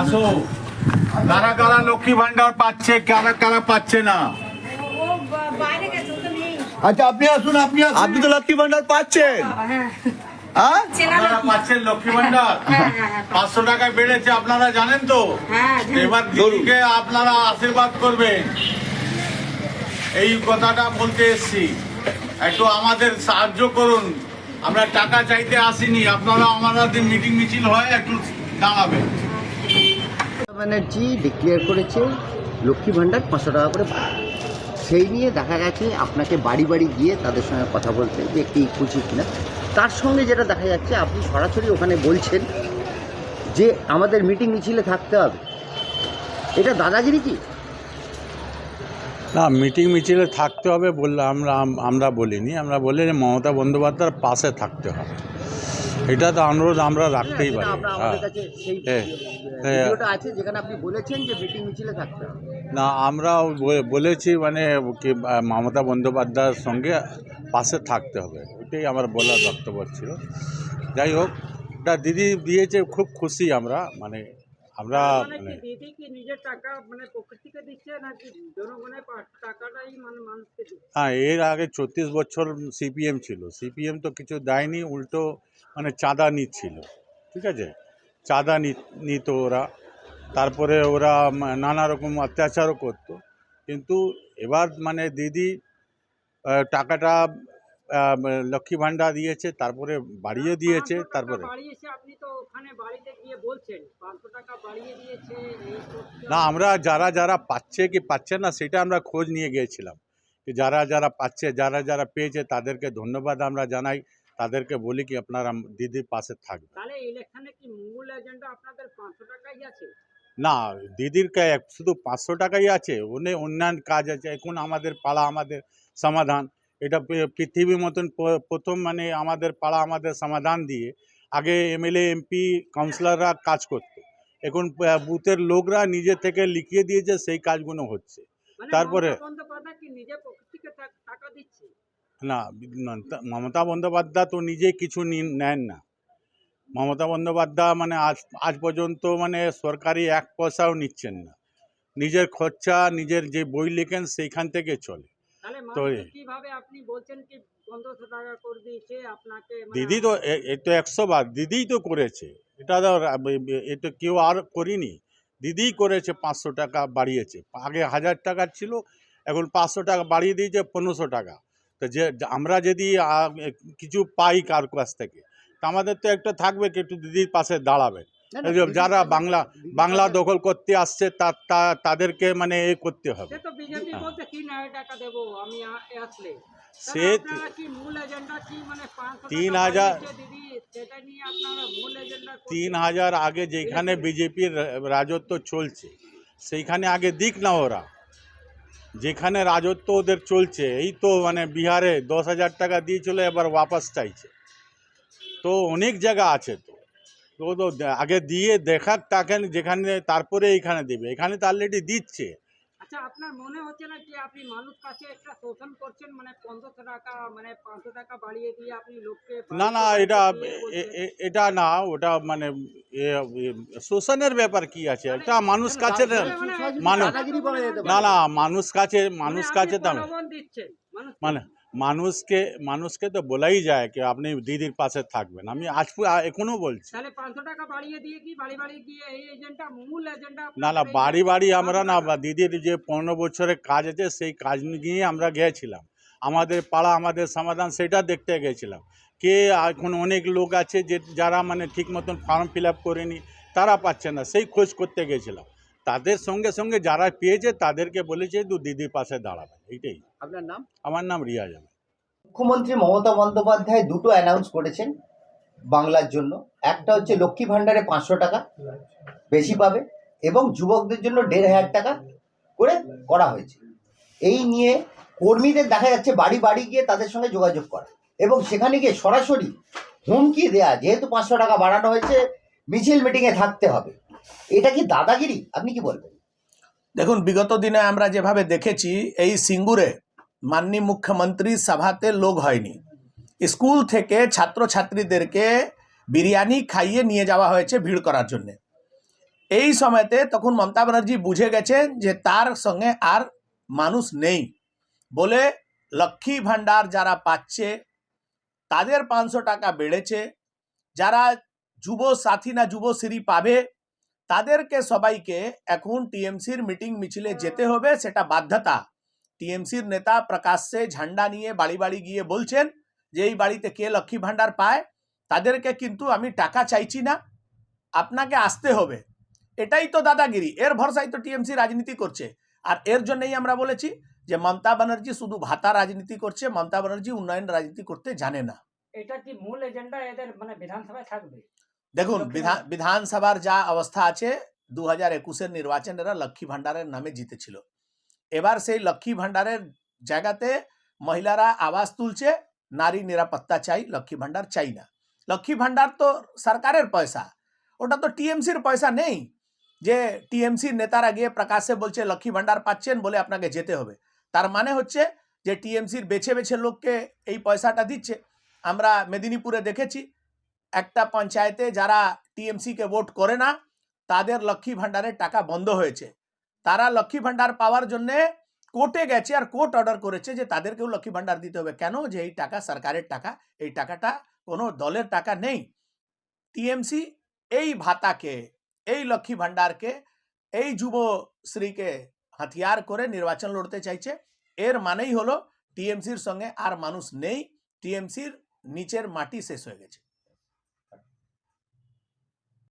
আসো। কারা কারা লক্ষ্মী ভান্ডার পাচ্ছে কারা কারা পাচ্ছে না? আচ্ছা আপনি আসুন আপনি আসুন। আপনি তো লক্ষ্মী ভান্ডার পাচ্ছেন। লক্ষ্মী ভান্ডার। পাঁচশো টাকা বেড়েছে আপনারা জানেন তো? হ্যাঁ এবার আপনারা আশীর্বাদ করবেন। এই কথাটা বলতে এসছি। একটু আমাদের সাহায্য করুন। আমরা টাকা চাইতে আসিনি আপনারা আমাদের মিটিং মিছিল হয় একটু দাঁড়াবেন। ব্যানার্জি ডিক্লেয়ার করেছে লক্ষ্মী ভাণ্ডার পাঁচশো টাকা করে। সেই নিয়ে দেখা গেছে আপনাকে বাড়ি বাড়ি গিয়ে তাদের সঙ্গে কথা বলতে যে কি খুশি কিনা। তার সঙ্গে যেটা দেখা যাচ্ছে, আপনি সরাসরি ওখানে বলছেন যে আমাদের মিটিং মিছিলে থাকতে হবে। এটা দাদাগিরি কি? না মিটিং মিছিলে থাকতে হবে বললে আমরা আমরা বলিনি। আমরা বলি মমতা বন্দ্যোপাধ্যায়ের পাশে থাকতে হবে। এটা তো অনুরোধ আমরা রাখতেই পারি। হ্যাঁ। হ্যাঁ, হ্যাঁ। না আমরা বলেছি মানে কি মমতা বন্দ্যোপাধ্যায়ের সঙ্গে পাশে থাকতে হবে। ওইটাই আমার বলার বক্তব্য ছিল। যাই হোক এটা দিদি দিয়েছে খুব খুশি আমরা মানে আমরা মানে দিদি কি নিজের টাকা মানে পকেট দিচ্ছে নাকি জনগণের টাকাটাই মানে মানুষকে হ্যাঁ এর আগে ছত্রিশ বছর সিপিএম ছিল। সিপিএম তো কিছু দেয়নি উল্টো মানে চাঁদা নিচ্ছিল ঠিক আছে? চাঁদা নিত ওরা। তারপরে ওরা নানা রকম অত্যাচারও করতো। কিন্তু এবার মানে দিদি টাকাটা লক্ষ্মী ভাণ্ডার দিয়েছে তারপরে বাড়িয়ে দিয়েছে তারপরে। বাড়িয়ে দিয়েছে করছে। না আমরা যারা যারা পাচ্ছে কি পাচ্ছে না সেটা আমরা খোঁজ নিয়ে গিয়েছিলাম। যে যারা যারা পাচ্ছে যারা যারা পেয়েছে তাদেরকে ধন্যবাদ আমরা জানাই। তাদেরকে বলি কি আপনারা দিদির পাশে থাকবেন। না দিদির শুধু পাঁচশো টাকাই আছে। অন্য অন্যান্য কাজ আছে এখন আমাদের পাড়া আমাদের সমাধান। এটা পৃথিবীর মতন প্রথম মানে আমাদের পাড়া আমাদের সমাধান দিয়ে আগে এমএলএ এমপি কাউন্সিলররা কাজ করতো। এখন বুথের লোকরা নিজে থেকে লিখিয়ে দিয়েছে সেই কাজগুলো হচ্ছে। মানে তারপরে? না মমতা- বন্দ্যোপাধ্যায় তো নিজে কিছু নেন না। মমতা বন্দ্যোপাধ্যায় মানে আজ আজ পর্যন্ত মানে সরকারি এক পয়সাও নিচ্ছেন না। নিজের খরচা নিজের যে বই লেখেন সেইখান থেকে চলে। তো মানে দিদি তো এ- এ তো একশো বার দিদিই তো করেছে। এটা এটা কেউ আর করিনি। দিদিই করেছে পাঁচশো টাকা বাড়িয়েছে। আগে হাজার টাকা ছিল এখন পাঁচশো টাকা বাড়িয়ে দিয়েছে পনেরোশো টাকা। তো যে আমরা যদি কিছু পাই কার কাছ থেকে তা আমাদের তো একটা থাকবে কি একটু দিদির পাশে দাঁড়াবে। যারা বাংলা বাংলা দখল করতে আসছে তা তা- তাদেরকে মানে এ করতে হবে। সে তো বিজেপি হ্যাঁ। বলছে তিন হাজার টাকা দেবো আমি আ- আসলে? সে তাহলে আপনারা কি মূল এজেন্ডা কি মানে তিন হাজার- বাড়িয়েছে দিদি? সেটা নিয়ে আপনারা মূল এজেন্ডা তিন হাজার আগে যেখানে বিজেপির রাজত্ব চলছে সেইখানে আগে দিক না ওরা। যেখানে রাজত্ব ওদের চলছে, এই তো মানে বিহারে দশ হাজার টাকা দিয়েছিল, এবার ওয়াপাস চাইছে। তো অনেক জায়গা আছে তো। তো আগে দিয়ে দেখার তাকে যেখানে, তারপরে এইখানে দেবে। এখানে তো অলরেডি দিচ্ছে। আচ্ছা আপনার মনে হচ্ছে না যে আপনি মানুষ কাছে একটা শোষণ করছেন? মানে পনেরোশো টাকা মানে পাঁচশো টাকা বাড়িয়ে দিয়ে আপনি লোককে না না বাড়িতে এটা দিয়ে বলছেন। এ- এ- এটা না ওটা মানে এ- এ- শোষণের ব্যাপার কি আছে? এটা মানুষ কাছে না- মানুষ দাদাগিরি বলা যেতে পারে। না না মানুষ কাছে মানুষ মানে কাছে আপনি তো প্রলোভন দিচ্ছেন। মানুষ মানে মানুষকে মানুষকে তো বলাই যায় কি আপনি দিদির পাশে থাকবেন। আমি আজ এখনও বলছি। না না বাড়ি বাড়ি আমরা না দিদির যে পনেরো বছরের কাজ আছে সেই কাজ নিয়ে আমরা গিয়েছিলাম। আমাদের পাড়া আমাদের সমাধান সেটা দেখতে গেছিলাম। কে এখন অনেক লোক আছে যে যারা মানে ঠিক মতন ফর্ম ফিল আপ করেনি তারা পাচ্ছে না সেই খোঁজ করতে গেছিলাম। তাদের সঙ্গে সঙ্গে যারা পেয়েছে তাদেরকে বলেছে দু দিদির পাশে দাঁড়াবে এইটাই। আপনার নাম? আমার নাম রিয়াজ। মুখ্যমন্ত্রী মমতা বন্দ্যোপাধ্যায় দুটো অ্যানাউন্স করেছেন বাংলার জন্য। একটা হচ্ছে লক্ষ্মী ভাণ্ডারে পাঁচশো টাকা বেশি পাবে এবং যুবকদের জন্য দেড় হাজার টাকা করে করা হয়েছে। এই নিয়ে কর্মীদের দেখা যাচ্ছে বাড়ি বাড়ি গিয়ে তাদের সঙ্গে যোগাযোগ করা। এবং সেখানে গিয়ে সরাসরি হুমকি দেয়া যেহেতু পাঁচশো টাকা বাড়ানো হয়েছে মিছিল মিটিংয়ে থাকতে হবে। এটা কি দাদাগিরি? আপনি কি বলবেন? দেখুন বিগত দিনে আমরা যেভাবে দেখেছি এই সিঙ্গুরে মাননীয় মুখ্যমন্ত্রী সভাতে লোক হয়নি। স্কুল থেকে ছাত্রছাত্রীদেরকে বিরিয়ানি খাইয়ে নিয়ে যাওয়া হয়েছে ভিড় করার জন্য। এই সময়তে তখন মমতা ব্যানার্জি বুঝে গেছেন যে তার সঙ্গে আর মানুষ নেই বলে লক্ষ্মী ভাণ্ডার যারা পাচ্ছে, তাদের পাঁচশো টাকা বেড়েছে। যারা যুব সাথী না যুবশ্রী পাবে, তাদেরকে সবাইকে এখন টিএমসির মিটিং মিছিলে যেতে হবে, সেটা বাধ্যতা। টিএমসির নেতা প্রকাশ্যে ঝান্ডা নিয়ে বাড়ি বাড়ি গিয়ে বলছেন যে এই বাড়িতে কে লক্ষ্মী ভাণ্ডার পায়? তাদেরকে কিন্তু আমি টাকা চাইছি না। আপনাকে আসতে হবে। এটাই তো দাদাগিরি। এর ভরসায় তো টিএমসি রাজনীতি করছে। আর এর জন্যই আমরা বলেছি যে মমতা ব্যানার্জি শুধু ভাতা রাজনীতি করছে মমতা ব্যানার্জি উন্নয়ন রাজনীতি করতে জানে না। এটা কি মূল এজেন্ডা এদের মানে বিধানসভায় থাকবে? দেখুন। বিধানসভার যা অবস্থা আছে দু হাজার একুশের নির্বাচন এরা লক্ষ্মী ভাণ্ডারের নামে জিতেছিল। এবার সেই লক্ষ্মী ভাণ্ডারের জায়গাতে মহিলারা আওয়াজ তুলছে, নারী নিরাপত্তা চাই, লক্ষ্মী ভাণ্ডার চাই না। লক্ষ্মী ভাণ্ডার তো সরকারের পয়সা, ওটা তো টিএমসির পয়সা নেই। যে টিএমসির নেতারা গিয়ে প্রকাশ্যে বলছে, লক্ষ্মী ভাণ্ডার পাচ্ছেন বলে আপনাকে যেতে হবে। তার মানে হচ্ছে যে টিএমসির বেছে বেছে লোককে এই পয়সাটা দিচ্ছে। আমরা মেদিনীপুরে দেখেছি, একটা পঞ্চায়েতে যারা টিএমসিকে ভোট করে না, তাদের লক্ষ্মী ভাণ্ডারের টাকা বন্ধ হয়েছে। তারা লক্ষ্মী ভাণ্ডার পাওয়ার জন্য কোর্টে গেছে আর কোর্ট অর্ডার করেছে যে তাদেরকেও লক্ষ্মী ভাণ্ডার দিতে হবে। কেন? যে এই টাকা সরকারের টাকা, এই টাকাটা কোনো দলের টাকা নেই। টিএমসি এই ভাতাকে, এই লক্ষ্মী ভাণ্ডারকে, এই যুবশ্রীকে হাতিয়ার করে নির্বাচন লড়তে চাইছে। এর মানেই হলো টিএমসির সঙ্গে আর মানুষ নেই। টিএমসির নিচের মাটি শেষ হয়ে গেছে।